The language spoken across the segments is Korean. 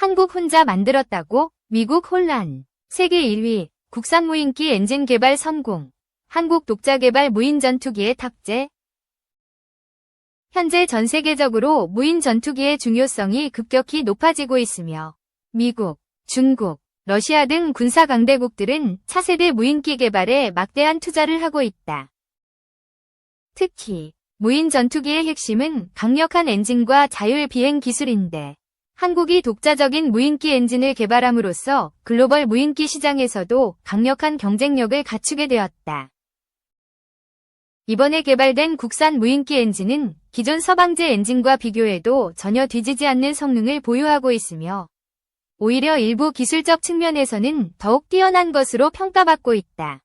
한국 혼자 만들었다고? 미국 혼란. 세계 1위. 국산 무인기 엔진 개발 성공. 한국 독자 개발 무인 전투기의 탑재. 현재 전 세계적으로 무인 전투기의 중요성이 급격히 높아지고 있으며 미국, 중국, 러시아 등 군사 강대국들은 차세대 무인기 개발에 막대한 투자를 하고 있다. 특히 무인 전투기의 핵심은 강력한 엔진과 자율 비행 기술인데 한국이 독자적인 무인기 엔진을 개발함으로써 글로벌 무인기 시장에서도 강력한 경쟁력을 갖추게 되었다. 이번에 개발된 국산 무인기 엔진은 기존 서방제 엔진과 비교해도 전혀 뒤지지 않는 성능을 보유하고 있으며 오히려 일부 기술적 측면에서는 더욱 뛰어난 것으로 평가받고 있다.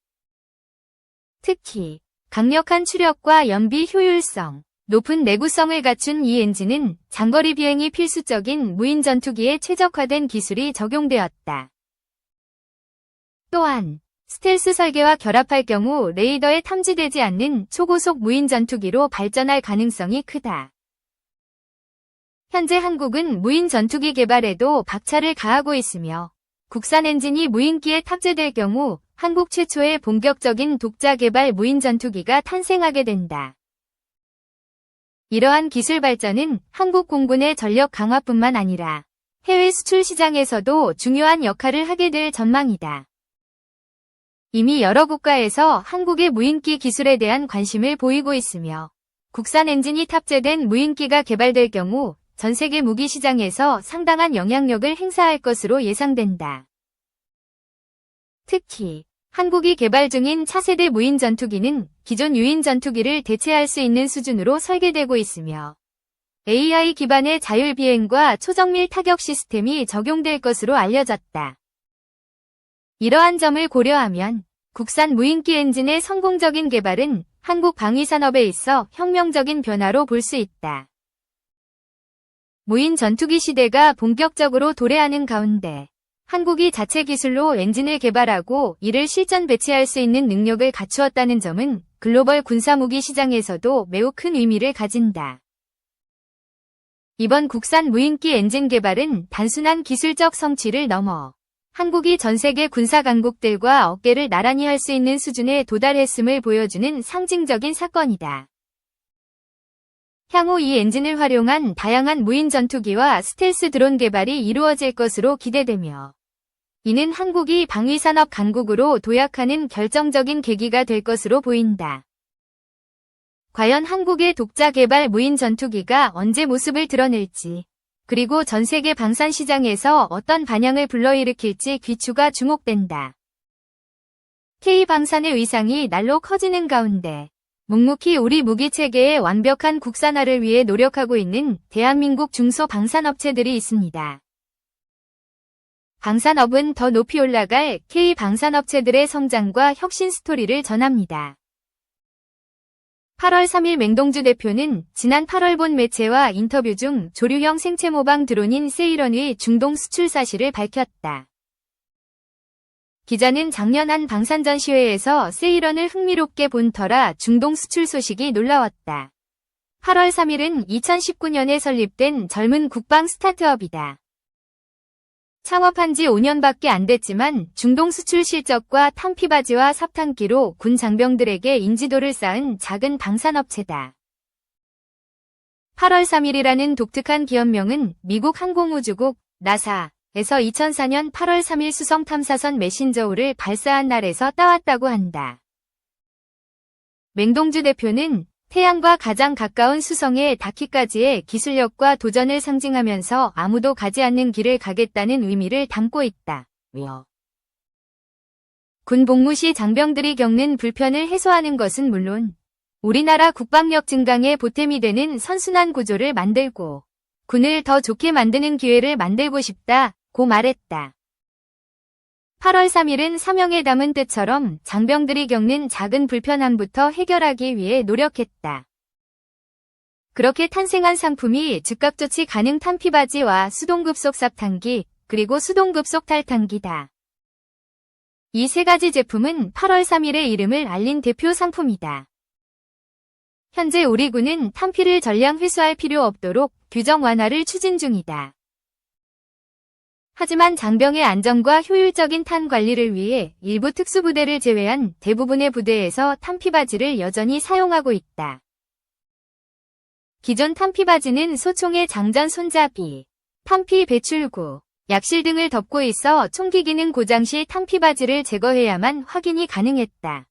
특히 강력한 추력과 연비 효율성, 높은 내구성을 갖춘 이 엔진은 장거리 비행이 필수적인 무인 전투기에 최적화된 기술이 적용되었다. 또한 스텔스 설계와 결합할 경우 레이더에 탐지되지 않는 초고속 무인 전투기로 발전할 가능성이 크다. 현재 한국은 무인 전투기 개발에도 박차를 가하고 있으며 국산 엔진이 무인기에 탑재될 경우 한국 최초의 본격적인 독자 개발 무인 전투기가 탄생하게 된다. 이러한 기술 발전은 한국 공군의 전력 강화뿐만 아니라 해외 수출 시장에서도 중요한 역할을 하게 될 전망이다. 이미 여러 국가에서 한국의 무인기 기술에 대한 관심을 보이고 있으며 국산 엔진이 탑재된 무인기가 개발될 경우 전 세계 무기 시장에서 상당한 영향력을 행사할 것으로 예상된다. 특히 한국이 개발 중인 차세대 무인 전투기는 기존 유인 전투기를 대체할 수 있는 수준으로 설계되고 있으며 AI 기반의 자율 비행과 초정밀 타격 시스템이 적용될 것으로 알려졌다. 이러한 점을 고려하면 국산 무인기 엔진의 성공적인 개발은 한국 방위산업에 있어 혁명적인 변화로 볼 수 있다. 무인 전투기 시대가 본격적으로 도래하는 가운데 한국이 자체 기술로 엔진을 개발하고 이를 실전 배치할 수 있는 능력을 갖추었다는 점은 글로벌 군사무기 시장에서도 매우 큰 의미를 가진다. 이번 국산 무인기 엔진 개발은 단순한 기술적 성취를 넘어 한국이 전 세계 군사 강국들과 어깨를 나란히 할 수 있는 수준에 도달했음을 보여주는 상징적인 사건이다. 향후 이 엔진을 활용한 다양한 무인 전투기와 스텔스 드론 개발이 이루어질 것으로 기대되며 이는 한국이 방위산업 강국으로 도약하는 결정적인 계기가 될 것으로 보인다. 과연 한국의 독자 개발 무인 전투기가 언제 모습을 드러낼지 그리고 전 세계 방산 시장에서 어떤 반향을 불러일으킬지 귀추가 주목된다. K방산의 위상이 날로 커지는 가운데 묵묵히 우리 무기 체계의 완벽한 국산화를 위해 노력하고 있는 대한민국 중소방산업체들이 있습니다. 방산업은 더 높이 올라갈 K방산업체들의 성장과 혁신 스토리를 전합니다. 8월 3일 맹동주 대표는 지난 8월 본 매체와 인터뷰 중 조류형 생체 모방 드론인 세이런의 중동 수출 사실을 밝혔다. 기자는 작년 한 방산 전시회에서 세이런을 흥미롭게 본 터라 중동 수출 소식이 놀라웠다. 8월 3일은 2019년에 설립된 젊은 국방 스타트업이다. 창업한 지 5년밖에 안 됐지만 중동 수출 실적과 탄피바지와 삽탄기로 군 장병들에게 인지도를 쌓은 작은 방산업체다. 8월 3일이라는 독특한 기업명은 미국 항공우주국 나사에서 2004년 8월 3일 수성 탐사선 메신저호를 발사한 날에서 따왔다고 한다. 맹동주 대표는 태양과 가장 가까운 수성에 닿기까지의 기술력과 도전을 상징하면서 아무도 가지 않는 길을 가겠다는 의미를 담고 있다. 며. 군 복무 시 장병들이 겪는 불편을 해소하는 것은 물론 우리나라 국방력 증강에 보탬이 되는 선순환 구조를 만들고 군을 더 좋게 만드는 기회를 만들고 싶다. 고 말했다. 8월 3일은 사명에 담은 뜻처럼 장병들이 겪는 작은 불편함부터 해결하기 위해 노력했다. 그렇게 탄생한 상품이 즉각 조치 가능 탄피바지와 수동급속 삽탄기, 그리고 수동급속 탈탄기다. 이 세 가지 제품은 8월 3일의 이름을 알린 대표 상품이다. 현재 우리 군은 탄피를 전량 회수할 필요 없도록 규정 완화를 추진 중이다. 하지만 장병의 안전과 효율적인 탄 관리를 위해 일부 특수부대를 제외한 대부분의 부대에서 탄피바지를 여전히 사용하고 있다. 기존 탄피바지는 소총의 장전 손잡이, 탄피 배출구, 약실 등을 덮고 있어 총기 기능 고장 시 탄피바지를 제거해야만 확인이 가능했다.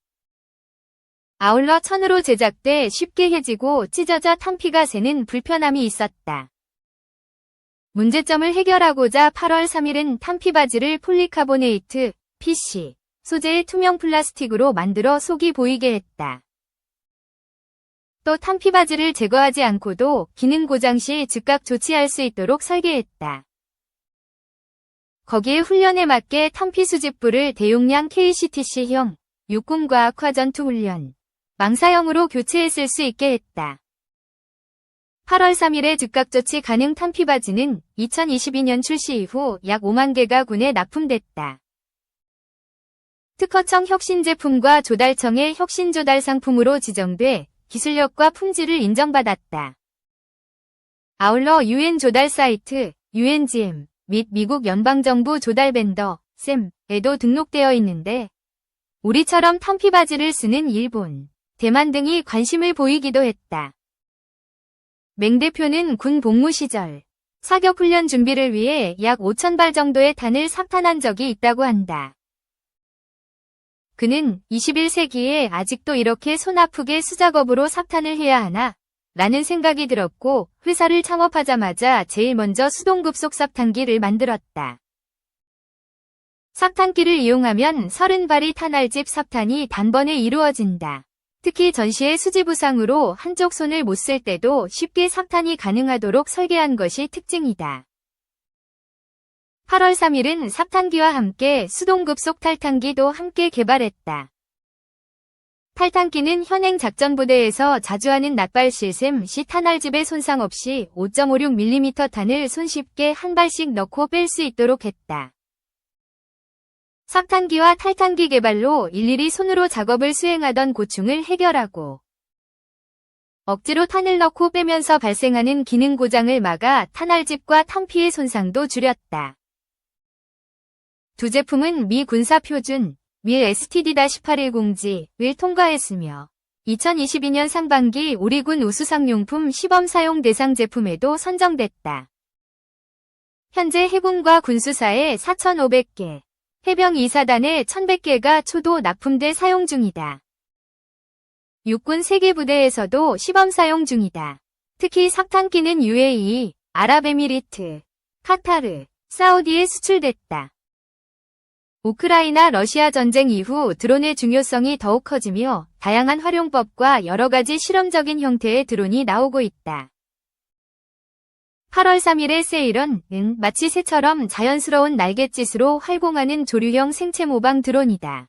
아울러 천으로 제작돼 쉽게 해지고 찢어져 탄피가 새는 불편함이 있었다. 문제점을 해결하고자 8월 3일은 탄피바지를 폴리카보네이트, PC, 소재의 투명 플라스틱으로 만들어 속이 보이게 했다. 또 탄피바지를 제거하지 않고도 기능 고장 시 즉각 조치할 수 있도록 설계했다. 거기에 훈련에 맞게 탄피 수집부를 대용량 KCTC형, 육군과 아쿠아전투 훈련, 망사형으로 교체했을 수 있게 했다. 8월 3일에 즉각 조치 가능 탄피바지는 2022년 출시 이후 약 5만 개가 군에 납품됐다. 특허청 혁신 제품과 조달청의 혁신 조달 상품으로 지정돼 기술력과 품질을 인정받았다. 아울러 유엔 조달 사이트 UNGM 및 미국 연방정부 조달 벤더 샘에도 등록되어 있는데 우리처럼 탄피 바지를 쓰는 일본, 대만 등이 관심을 보이기도 했다. 맹 대표는 군 복무 시절 사격 훈련 준비를 위해 약 5,000발 정도의 탄을 삭탄한 적이 있다고 한다. 그는 21세기에 아직도 이렇게 손 아프게 수작업으로 삭탄을 해야 하나? 라는 생각이 들었고 회사를 창업하자마자 제일 먼저 수동급속 삭탄기를 만들었다. 삭탄기를 이용하면 30발이 탄알집 삭탄이 단번에 이루어진다. 특히 전시의 수지 부상으로 한쪽 손을 못 쓸 때도 쉽게 삭탄이 가능하도록 설계한 것이 특징이다. 8월 3일은 삭탄기와 함께 수동급속 탈탄기도 함께 개발했다. 탈탄기는 현행 작전부대에서 자주 하는 낙발 시샘 시 탄알집에 손상 없이 5.56mm 탄을 손쉽게 한 발씩 넣고 뺄 수 있도록 했다. 삭탄기와 탈탄기 개발로 일일이 손으로 작업을 수행하던 고충을 해결하고 억지로 탄을 넣고 빼면서 발생하는 기능 고장을 막아 탄알집과 탄피의 손상도 줄였다. 두 제품은 미 군사 표준 밀 STD-810G를 통과했으며 2022년 상반기 우리 군 우수상용품 시범 사용 대상 제품에도 선정됐다. 현재 해군과 군수사에 4,500개, 해병 2사단에 1,100개가 초도 납품돼 사용 중이다. 육군 3개 부대에서도 시범 사용 중이다. 특히 석탄기는 UAE, 아랍에미리트, 카타르, 사우디에 수출됐다. 우크라이나 러시아 전쟁 이후 드론의 중요성이 더욱 커지며 다양한 활용법과 여러 가지 실험적인 형태의 드론이 나오고 있다. 8월 3일의 세일런은 마치 새처럼 자연스러운 날갯짓으로 활공하는 조류형 생체 모방 드론이다.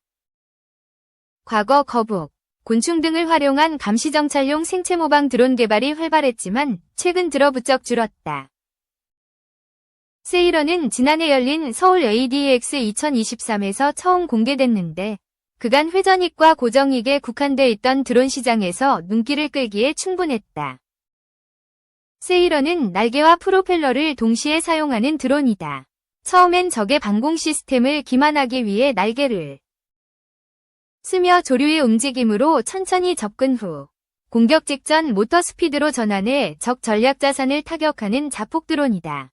과거 거북, 곤충 등을 활용한 감시정찰용 생체 모방 드론 개발이 활발했지만 최근 들어 부쩍 줄었다. 세이런은 지난해 열린 서울 ADX 2023에서 처음 공개됐는데 그간 회전익과 고정익에 국한돼 있던 드론 시장에서 눈길을 끌기에 충분했다. 세이런은 날개와 프로펠러를 동시에 사용하는 드론이다. 처음엔 적의 방공 시스템을 기만하기 위해 날개를 쓰며 조류의 움직임으로 천천히 접근 후 공격 직전 모터 스피드로 전환해 적 전략 자산을 타격하는 자폭 드론이다.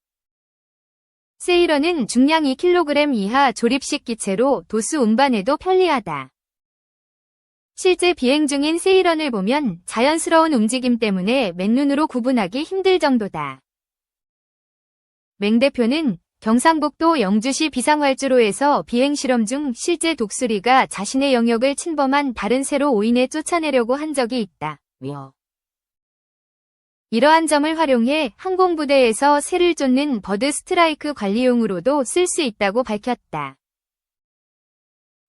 세이런은 중량 2kg 이하 조립식 기체로 도수 운반에도 편리하다. 실제 비행 중인 세이런을 보면 자연스러운 움직임 때문에 맨눈으로 구분하기 힘들 정도다. 맹 대표는 경상북도 영주시 비상활주로에서 비행 실험 중 실제 독수리가 자신의 영역을 침범한 다른 새로 오인에 쫓아내려고 한 적이 있다. 며 이러한 점을 활용해 항공부대에서 새를 쫓는 버드 스트라이크 관리용으로도 쓸 수 있다고 밝혔다.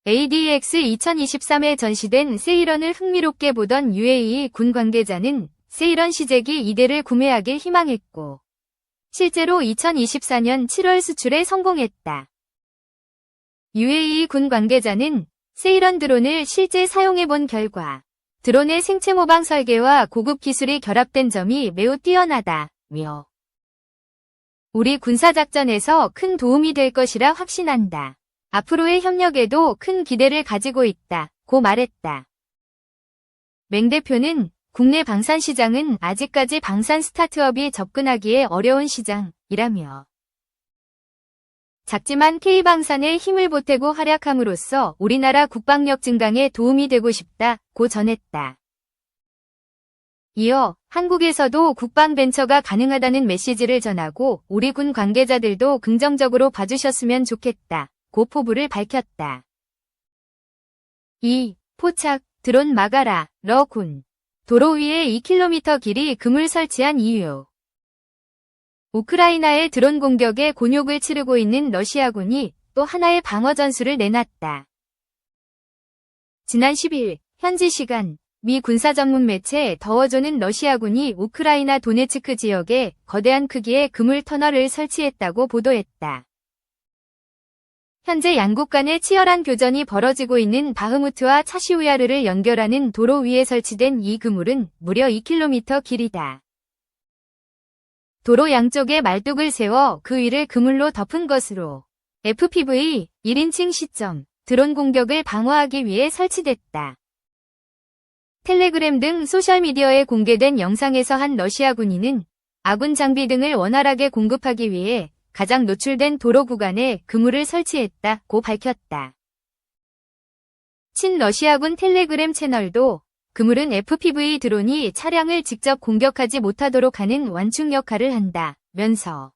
ADX 2023에 전시된 세이런을 흥미롭게 보던 UAE 군 관계자는 세이런 시제기 2대를 구매하길 희망했고 실제로 2024년 7월 수출에 성공했다. UAE 군 관계자는 세이런 드론을 실제 사용해본 결과 드론의 생체 모방 설계와 고급 기술이 결합된 점이 매우 뛰어나다. 며 우리 군사작전에서 큰 도움이 될 것이라 확신한다. 앞으로의 협력에도 큰 기대를 가지고 있다. 고 말했다. 맹 대표는 국내 방산 시장은 아직까지 방산 스타트업이 접근하기에 어려운 시장이라며 작지만 K방산에 힘을 보태고 활약함으로써 우리나라 국방력 증강에 도움이 되고 싶다고 전했다. 이어 한국에서도 국방 벤처가 가능하다는 메시지를 전하고 우리 군 관계자들도 긍정적으로 봐주셨으면 좋겠다. 고 포부를 밝혔다. 2. 포착, 드론 막아라, 러군. 도로 위에 2km 길이 그물 설치한 이유. 우크라이나의 드론 공격에 곤욕을 치르고 있는 러시아군이 또 하나의 방어 전술을 내놨다. 지난 10일 현지 시간 미 군사 전문 매체 더워조는 러시아군이 우크라이나 도네츠크 지역에 거대한 크기의 그물 터널을 설치했다고 보도했다. 현재 양국 간의 치열한 교전이 벌어지고 있는 바흐무트와 차시우야르를 연결하는 도로 위에 설치된 이 그물은 무려 2km 길이다. 도로 양쪽에 말뚝을 세워 그 위를 그물로 덮은 것으로 FPV 1인칭 시점 드론 공격을 방어하기 위해 설치됐다. 텔레그램 등 소셜미디어에 공개된 영상에서 한 러시아 군인은 아군 장비 등을 원활하게 공급하기 위해 가장 노출된 도로 구간에 그물을 설치했다고 밝혔다. 친러시아군 텔레그램 채널도 그물은 FPV 드론이 차량을 직접 공격하지 못하도록 하는 완충 역할을 한다 면서